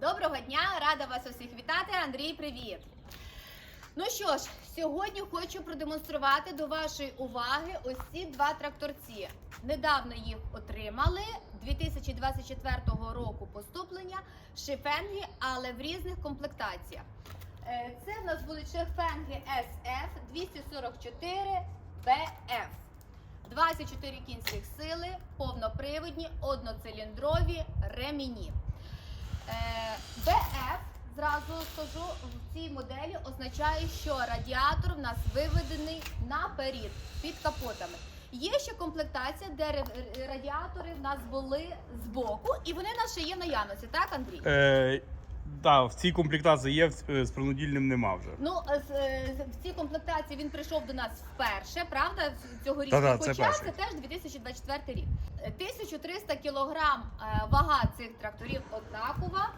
Доброго дня, рада вас усіх вітати. Андрій, привіт. Ну що ж, сьогодні хочу продемонструвати до вашої уваги ось два тракторці. Недавно їх отримали 2024 року поступлення Шифенги, але в різних комплектаціях. Е, Це в нас були Шифенги SF 244 BF. 24 кінських сили, повноприводні, одноциліндрові ремені. Е, BF, зразу скажу, в цій моделі означає, що радіатор в нас виведений наперед, під капотами. Є ще комплектація, де радіатори в нас були збоку, і вони в нас ще є наявності, так, Андрій? Е, да, в цій комплектації є, е, з принудільним нема вже. Ну, е, е, в цій комплектації він прийшов до нас вперше, правда, цьогоріч. Та-да, це перший. це теж 2024 рік. Е, 1300 кілограм вага цих тракторів однакова.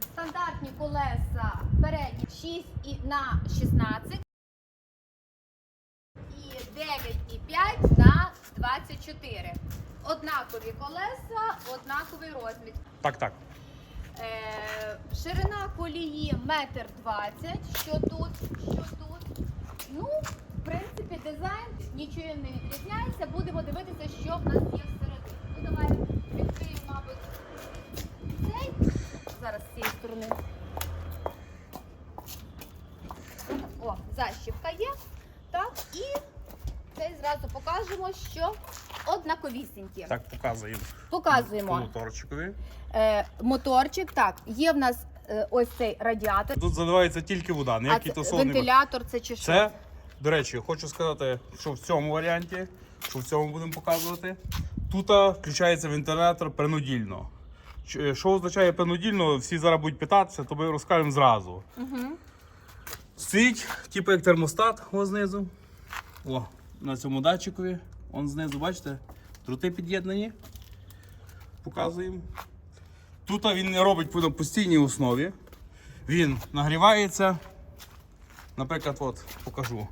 Стандартні колеса передні 6 і на 16 і 9,5 на 24. Однакові колеса, однаковий розмір. Так, так. Е, ширина колії метр двадцять. Що тут, що тут. Ну, в принципі, дизайн нічого не відрізняється. Будемо дивитися, що в нас є всередині. Ну, давай відкриємо, мабуть, цей. Зараз з цієї сторони. О, защіпка є. Так, і цей зразу покажемо, що однаковісінькі. Так, показуємо. Показуємо. По моторчикові. Е, моторчик, так, є в нас е, ось цей радіатор. Тут заливається тільки вода, А ніякий це то сон не вентилятор, це чи що? Це, до речі, хочу сказати, що в цьому варіанті, що в цьому будемо показувати, тут а, включається вентилятор принудільно. Ч- е, Що означає принудільно, всі зараз будуть питатися, то ми розкажемо зразу. Угу. Стоїть, типу як термостат, ось знизу. О, на цьому датчикові. Он знизу, бачите? Дроти під'єднані. Показуємо. Тут він не робить на постійній основі. Він нагрівається. Наприклад, от покажу.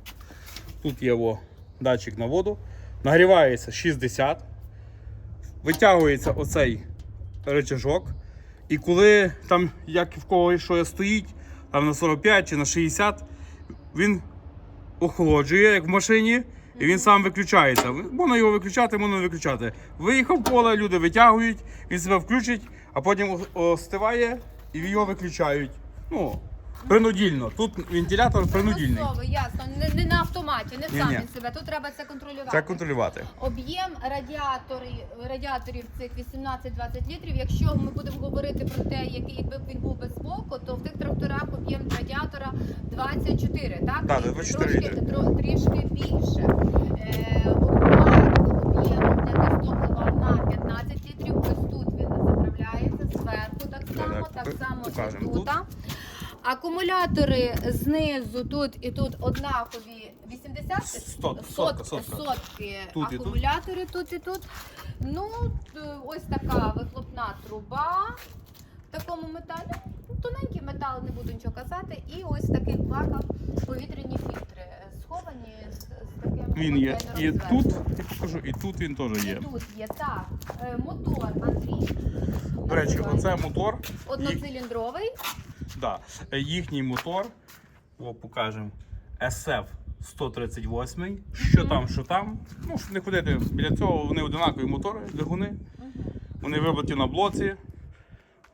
Тут є о, датчик на воду. Нагрівається 60. Витягується оцей рычажок. І коли там, як в кого що стоїть, там на 45 чи на 60, він охолоджує, як в машині, і він сам виключається. Можна його виключати, можна виключати. Виїхав поле, люди витягують, він себе включить, а потім остиває і його виключають. Ну, принудільно. Тут вентилятор принудільний. Ясно, не, не на автоматі, не Ні-ні. сам він себе. Тут треба це контролювати. Це контролювати. Об'єм радіаторів, радіаторів цих 18-20 літрів. Якщо ми будемо говорити про те, який якби він був без боку, то в тих тракторах об'єм радіатора 24, так? Так, І 24 трошки, літри. тро- трішки більше. Е, об'єм для тестоплива на 15 літрів. Ось тут він заправляється зверху так само, Так, само і тут. Акумулятори знизу тут і тут однакові 80 Сот- сот- сотка, сотка. сотки Тут і тут. акумулятори тут і тут. Ну, т- ось така вихлопна труба в такому металі. Тоненький метал, не буду нічого казати. І ось в таких баках повітряні фільтри сховані з, з таким Він є. І контейнером тут, зверху. я покажу, і тут він теж І є. тут є так. Е, Мотор Андрій. До речі, оце мотор. одноциліндровий. Да. Е, Їхній мотор, о, покажемо, SF 138. Що там, що там. Ну, щоб не ходити біля цього, вони одинакові мотори, двигуни. Вони вибиті на блоці.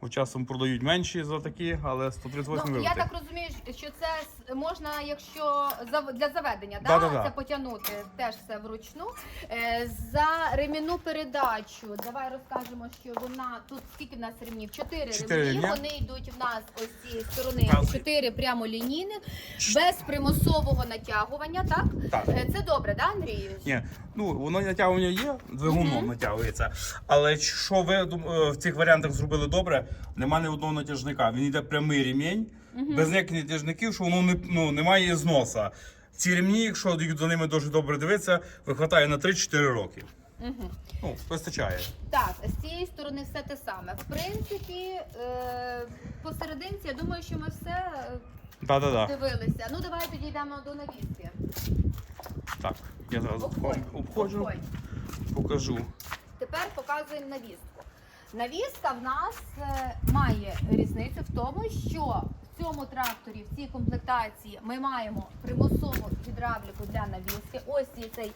Часом продають менші за такі, але 138 Ну, вибиті. я так розумію, що це можна, якщо для заведення, да, Да-да-да. це потягнути теж все вручну. Е, За ремінну передачу, давай розкажемо, що вона тут скільки в нас ремнів? Чотири, Чотири ремні. Вони йдуть в нас ось цієї сторони. Чотири прямолінійних, без примусового натягування. Так Так. Е, це добре, да, Андрій? Ні, ну воно натягування є, двигуном Мгм. натягується. Але що ви е, в цих варіантах зробили добре, нема ні одного натяжника. Він йде прямий ремінь, без ніяких натяжників, що воно не, ну, немає зноса. Ці ремні, якщо за ними дуже добре дивитися, вихватає на 3-4 роки. Угу. Ну, вистачає. Так, з цієї сторони все те саме. В принципі, е, посерединці, я думаю, що ми все е, Да-да-да. дивилися. Ну, давай підійдемо до навіски. Так, я зараз обходжу, обходь. покажу. Тепер показуємо навіску. Навіска в нас е, має різницю в тому, що в цьому тракторі, в цій комплектації, ми маємо примусову гідравліку для навіски. Ось є цей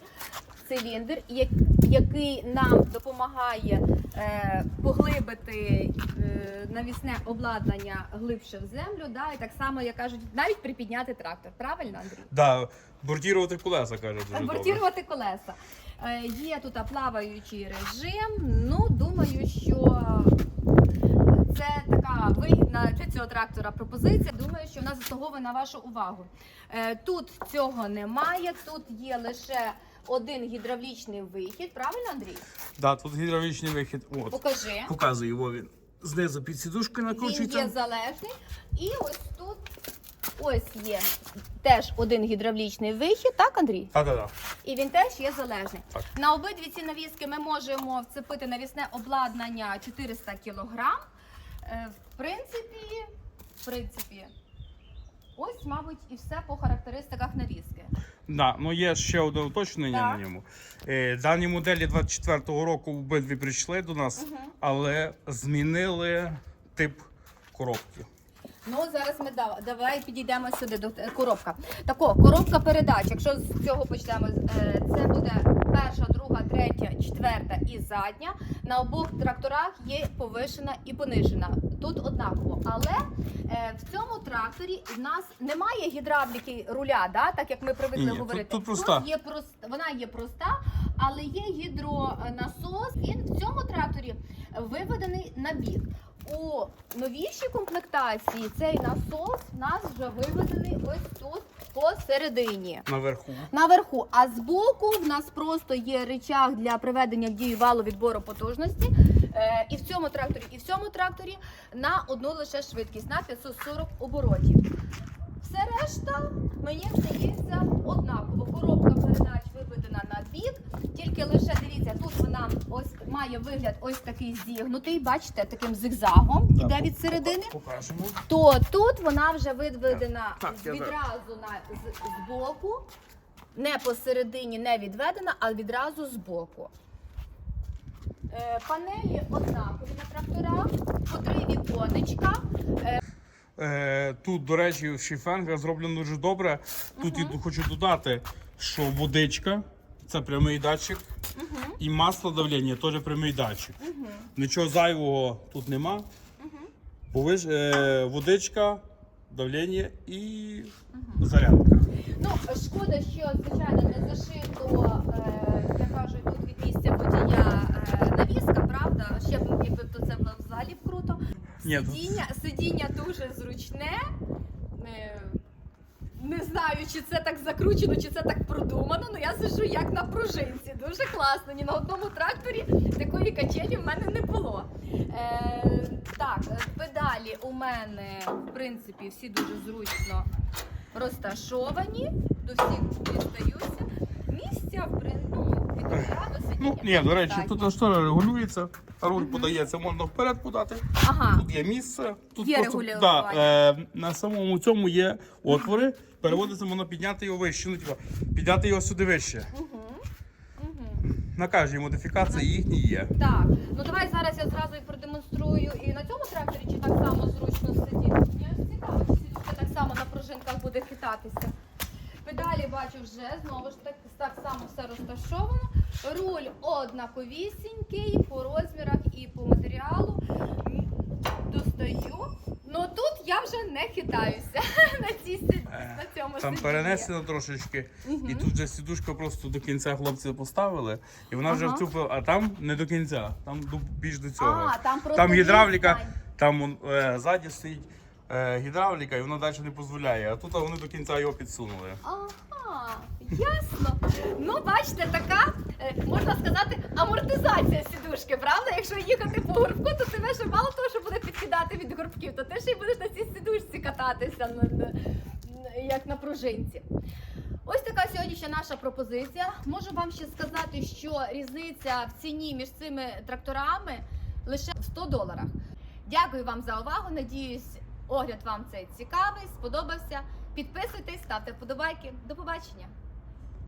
циліндр, який нам допомагає е, поглибити е, навісне обладнання глибше в землю. Да? І так само, як кажуть, навіть припідняти трактор. Правильно, Андрій? Да, бортувати колеса, дуже добре. Колеса. Е, Є тут плаваючий режим. Ну, думаю, що це така вигідна для цього трактора пропозиція. Думаю, що вона заслуговує на вашу увагу. Тут цього немає, тут є лише один гідравлічний вихід. Правильно, Андрій? Да, тут гідравлічний вихід. От. Покажи. Показую його він. Знизу під сідушкою Він накручується. є залежний. І ось тут ось є теж один гідравлічний вихід, так, Андрій? Так-так-так. І він теж є залежний. Так. На обидві ці навіски ми можемо вцепити навісне обладнання 400 кг. Е, В принципі, в принципі, ось, мабуть, і все по характеристиках навіски. Да, ну є ще одне уточнення Так. на ньому. Е, дані моделі 24-го року обидві прийшли до нас, але змінили тип коробки. Ну, зараз ми дав- давай підійдемо сюди до е, коробка. Тако, коробка передач. Якщо з цього почнемо, е, це буде перша, друга, третя, четверта і задня. На обох тракторах є повишена і понижена. Тут однаково. Але е, в цьому тракторі в нас немає гідравліки руля, да? так як ми привикли Ні, тут- говорити. тут проста. є прост- вона є проста, але є гідронасос. Він в цьому тракторі виведений на бік. У новішій комплектації цей насос в нас вже виведений ось тут посередині. Наверху. Наверху, а збоку в нас просто є рычаг для приведення в дію валу відбору потужності. Е, і в цьому тракторі, і в цьому тракторі на одну лише швидкість на 540 оборотів. Все решта, мені здається, однаково. Коробка передач виведена на бік, тільки лише дивіться, тут вона ось має вигляд ось такий зігнутий, бачите, таким зигзагом іде від середини. Покажемо. То тут вона вже виведена Так, я відразу на з, з боку, не посередині, не відведена, а відразу з боку. Е, панелі однакові на тракторах, по три віконечка. Е, тут, до речі, шифенга зроблено дуже добре. Тут я хочу додати, що водичка це прямий датчик, і масло давлення теж прямий датчик. Нічого зайвого тут нема. Повиш, е, водичка, давлення і зарядка. Ну, шкода, що звичайно не зашито, е, як кажуть, тут від місця водія е, навіска, правда? Ще б якби то це було взагалі б круто. Ні, ну- Сидіння, сидіння дуже зручне. Е, Не знаю, чи це так закручено, чи це так продумано. але я сижу як на пружинці. Дуже класно. Ні на одному тракторі такої качелі в мене не було. Е, так, е, педалі у мене, в принципі, всі дуже зручно розташовані, до всіх дістаюся. Місця в прин- ну, від руля до сидіння. Ну, ні, до речі, тут штора регулюється, руль подається, можна вперед подати. Ага. Тут є місце. Тут Є просто, да, е, на самому цьому є отвори. Переводиться, можна підняти його вище. Ну, типа, підняти його сюди вище. На кожній модифікації їхні є. Так, ну давай зараз я зразу і продемонструю і на цьому тракторі, чи так само зручно сидіти. Мені цікаво, чи сідушка так само на пружинках буде хитатися. Педалі бачу вже, знову ж так, так само все розташовано. Руль однаковісінький по розмірах і по матеріалу. Достаю. Ну тут я вже не хитаюся на, цій, Е, на цьому Там сидінні. перенесено трошечки, і тут вже сідушка просто до кінця хлопці поставили, і вона вже Ага. вцюпила, а там не до кінця, там до- більш до цього. А, там просто Там гідравліка, відстань. там он, е, ззаді стоїть е, гідравліка, і вона далі не дозволяє. А тут вони до кінця його підсунули. Ага, ясно. Ну, бачите, така, можна сказати, амортизація сідушки, правда? Якщо їхати по горбку, то тебе ще мало того, що буде підкидати від горбків, то ти ще й будеш на цій сідушці кататися як на пружинці. Ось така сьогоднішня наша пропозиція. Можу вам ще сказати, що різниця в ціні між цими тракторами лише в 100 доларах. Дякую вам за увагу. Надіюсь, огляд вам цей цікавий, сподобався. Підписуйтесь, ставте вподобайки. До побачення.